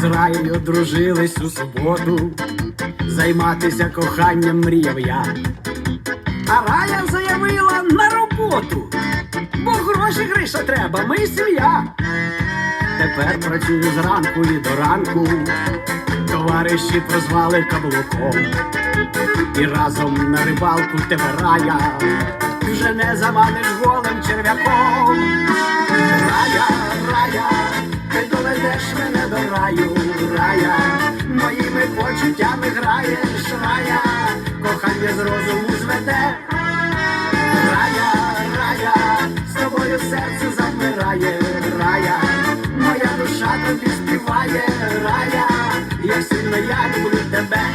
з раєю дружились у суботу, займатися коханням мріяв я. А рая заявила на роботу, бо гроші Гриша треба, ми сім'я. Тепер працюю зранку і до ранку, товариші прозвали каблуком. І разом на рибалку тебе рая, вже не заманиш голим черв'яком. ти граєш, рая, кохання з розуму зведе, рая, рая, з тобою серце замирає, рая, моя душа тобі співає, рая, як сильно я люблю тебе.